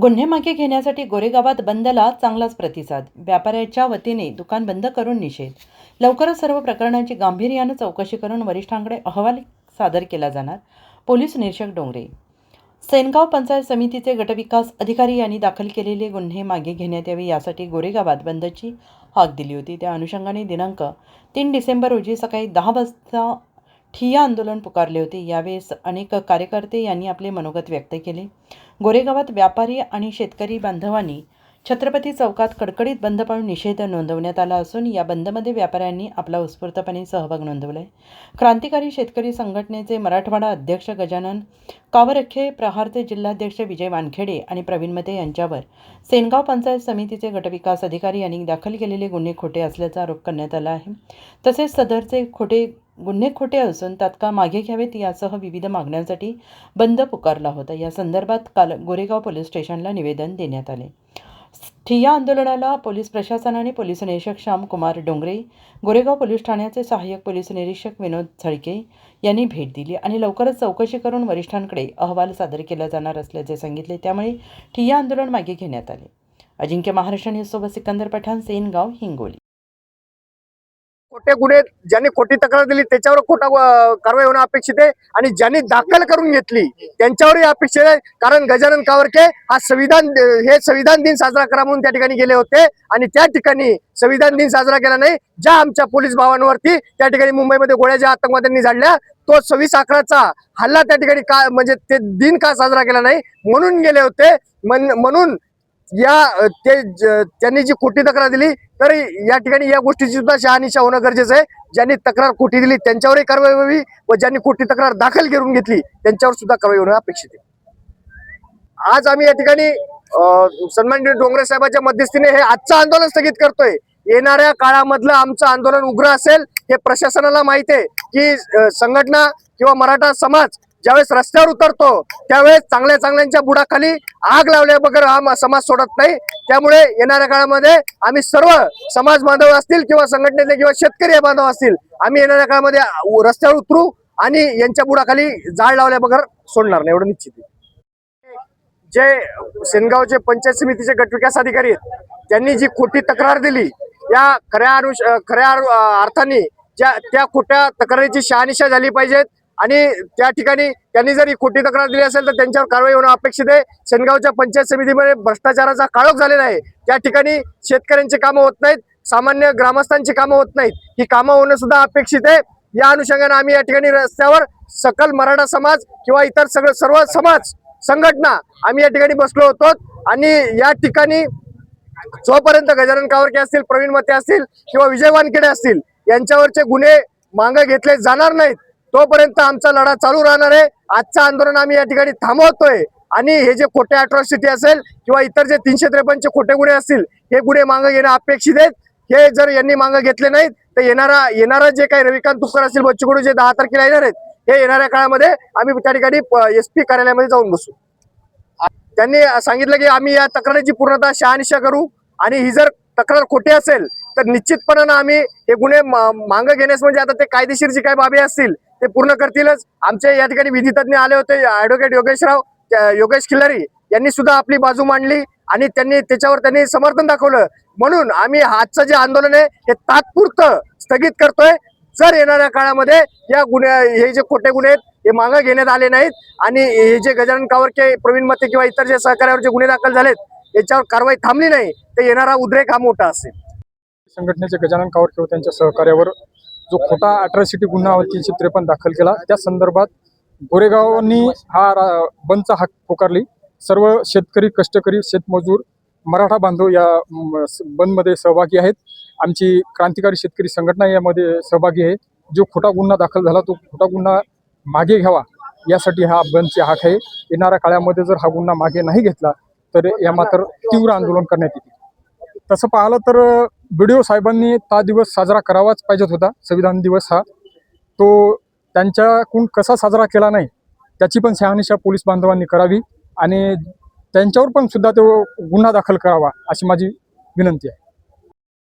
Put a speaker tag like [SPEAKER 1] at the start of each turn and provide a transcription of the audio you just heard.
[SPEAKER 1] गुन्हे मागे घेण्यासाठी गोरेगावात बंदला चांगलाच प्रतिसाद. व्यापाऱ्याच्या वतीने दुकान बंद करून निषेध. लवकरच सर्व प्रकरणांची गांभीर्यानं चौकशी करून वरिष्ठांकडे अहवाल सादर केला जाणार. पोलीस निरीक्षक डोंगरे. सेनगाव पंचायत समितीचे गटविकास अधिकारी यांनी दाखल केलेले गुन्हे मागे घेण्यात यावे यासाठी गोरेगावात बंदची हाक दिली होती. त्या अनुषंगाने दिनांक तीन डिसेंबर रोजी सकाळी दहा वाजता ठिय्या आंदोलन पुकारले होते. यावेळेस अनेक कार्यकर्ते यांनी आपले मनोगत व्यक्त केले. गोरेगावात व्यापारी आणि शेतकरी बांधवांनी छत्रपती चौकात कडकडीत बंद पाळून निषेध नोंदवण्यात आला असून या बंदमध्ये व्यापाऱ्यांनी आपला उत्स्फूर्तपणे सहभाग नोंदवला आहे क्रांतिकारी शेतकरी संघटनेचे मराठवाडा अध्यक्ष गजानन कावरखे प्रहारचे जिल्हाध्यक्ष विजय वानखेडे आणि प्रवीण मते यांच्यावर सेनगाव पंचायत समितीचे गटविकास अधिकारी यांनी दाखल केलेले गुन्हे खोटे असल्याचा आरोप करण्यात आला आहे. तसेच सदरचे खोटे गुन्हे खोटे असून तात्काळ मागे घ्यावेत यासह विविध मागण्यांसाठी बंद पुकारला होता. या संदर्भात काल गोरेगाव पोलीस स्टेशनला निवेदन देण्यात आले. ठिय्या आंदोलनाला पोलीस प्रशासनाने पोलीस निरीक्षक श्यामकुमार डोंगरे गोरेगाव पोलीस ठाण्याचे सहाय्यक पोलीस निरीक्षक विनोद झळके यांनी भेट दिली आणि लवकरच चौकशी करून वरिष्ठांकडे अहवाल सादर केला जाणार असल्याचे सांगितले. त्यामुळे ठिय्या आंदोलन मागे घेण्यात आले. अजिंक्य महाराष्ट्र न्यूजसोबत सिकंदर पठाण सेनगाव हिंगोली.
[SPEAKER 2] खोटे गुन्हे ज्यांनी खोटी तक्रार दिली त्याच्यावर खोटा कारवाई होणं अपेक्षित आहे. आणि ज्यांनी दाखल करून घेतली त्यांच्यावरही अपेक्षित आहे. कारण गजानन कावरके हा संविधान हे संविधान दिन साजरा करा म्हणून त्या ठिकाणी गेले होते. आणि त्या ठिकाणी संविधान दिन साजरा केला नाही. ज्या आमच्या पोलीस भावांवरती त्या ठिकाणी मुंबईमध्ये गोळ्या ज्या आतंकवाद्यांनी झाडल्या तो सव्वीस अकराचा हल्ला त्या ठिकाणी का म्हणजे ते दिन का साजरा केला नाही म्हणून गेले होते. म्हणून या ते त्यांनी जी खोटी तक्रार दिली तर या ठिकाणी या गोष्टीची सुद्धा शहानिशा होणं गरजेचं आहे. ज्यांनी तक्रार खोटी दिली त्यांच्यावरही कारवाई व्हावी व ज्यांनी खोटी तक्रार दाखल करून घेतली त्यांच्यावर सुद्धा कारवाई होणं अपेक्षित आहे. आज आम्ही या ठिकाणी अ, सन्माननीय डोंगरे साहेबांच्या मध्यस्थीने हे आजचं आंदोलन स्थगित करतोय. येणाऱ्या काळामधलं आमचं आंदोलन उग्र असेल हे प्रशासनाला माहिती आहे की संघटना किंवा मराठा समाज ज्यावेळेस रस्त्यावर उतरतो त्यावेळेस चांगल्या चांगल्यांच्या बुडाखाली आग लावल्या बगर हा समाज सोडत नाही. त्यामुळे येणाऱ्या काळामध्ये आम्ही सर्व समाज बांधव असतील किंवा संघटनेचे किंवा शेतकरी बांधव असतील आम्ही येणाऱ्या काळामध्ये रस्त्यावर उतरू आणि यांच्या बुडाखाली जाळ लावल्या बगर सोडणार नाही एवढं निश्चित जे सेनगावचे पंचायत समितीचे गटविकास अधिकारी आहेत त्यांनी जी खोटी तक्रार दिली या खऱ्या अनुष खऱ्या अर्थाने ज्या त्या खोट्या तक्रारीची शहानिशा झाली पाहिजेत. आणि त्या ठिकाणी त्यांनी जर ही खोटी तक्रार दिली असेल तर त्यांच्यावर कारवाई होणं अपेक्षित आहे. सेनगावच्या पंचायत समितीमध्ये भ्रष्टाचाराचा काळोख झालेला आहे. त्या ठिकाणी शेतकऱ्यांची कामं होत नाहीत सामान्य ग्रामस्थांची कामं होत नाहीत. ही कामं होणं सुद्धा अपेक्षित आहे. या अनुषंगाने आम्ही या ठिकाणी रस्त्यावर सकल मराठा समाज किंवा इतर सगळं सर्व समाज संघटना आम्ही या ठिकाणी बसलो होतो आणि या ठिकाणी जोपर्यंत गजानन कावरके असतील प्रवीण मते असतील किंवा विजय वानखेडे असतील यांच्यावरचे गुन्हे मागे घेतले जाणार नाहीत. तोपर्यंत आमचा लढा चालू राहणार आहे. आजचं आंदोलन आम्ही या ठिकाणी थांबवतोय. आणि हे जे खोटे अट्रॉसिटी असेल किंवा इतर जे तीनशे त्रेपन्नचे खोटे गुन्हे असतील हे गुन्हे मागं घेणं अपेक्षित आहेत. हे जर यांनी मागं घेतले नाहीत तर येणारा येणारा जे काही रविकांत तुपकर असतील बच्चूकडू जे दहा तारखेला येणार आहेत हे येणाऱ्या काळामध्ये आम्ही त्या ठिकाणी एस पी कार्यालयामध्ये जाऊन बसू. त्यांनी सांगितलं की आम्ही या तक्रारीची पूर्णतः शहानिशा करू. आणि ही जर तक्रार खोटी असेल तर निश्चितपणानं आम्ही हे गुन्हे मागं घेण्यास म्हणजे आता ते कायदेशीर जी काही बाबी असतील ते पूर्ण करतीलच. आमचे या ठिकाणी विधितज्ञ आले होते ऍडव्होकेट योगेशराव योगेश खिल्लारी यांनी सुद्धा आपली बाजू मांडली आणि त्यांनी त्याच्यावर त्यांनी समर्थन दाखवलं. म्हणून आम्ही आजचं जे आंदोलन आहे हे तात्पुरतं स्थगित करतोय. जर येणाऱ्या काळामध्ये या गुन्हे हे जे खोटे गुन्हे आहेत हे मागं घेण्यात आले नाहीत आणि हे जे गजानन कावरके प्रवीण मते किंवा इतर जे सहकार्यावर जे गुन्हे दाखल झालेत याच्यावर कारवाई थांबली नाही तर येणारा उद्रेक हा मोठा असेल.
[SPEAKER 3] संघटनेचे गजानन कावरके व त्यांच्या सहकार्यावर जो खोटा अट्रॉसिटी गुन्हा तीनशे त्रेपन्न दाखल केला. त्या संदर्भात गोरेगावांनी हा रा- बंदचा हाक पुकारली. सर्व शेतकरी कष्टकरी शेतमजूर मराठा बांधव या बंदमध्ये सहभागी आहेत. आमची क्रांतिकारी शेतकरी संघटना यामध्ये सहभागी आहे. जो खोटा गुन्हा दाखल झाला तो खोटा गुन्हा मागे घ्यावा यासाठी हा बंदची हाक आहे. येणाऱ्या काळामध्ये जर हा गुन्हा मागे नाही घेतला तर या मात्र तीव्र आंदोलन करण्यात येईल. तसं पाहिलं तर बीडीओ डी ओ साहेबांनी हा दिवस साजरा करावाच पाहिजेत होता संविधान दिवस हा. तो त्यांच्याकडून कसा साजरा केला नाही त्याची पण शहानिशा पोलीस बांधवांनी करावी आणि त्यांच्यावर पण सुद्धा तो गुन्हा दाखल करावा अशी माझी विनंती आहे.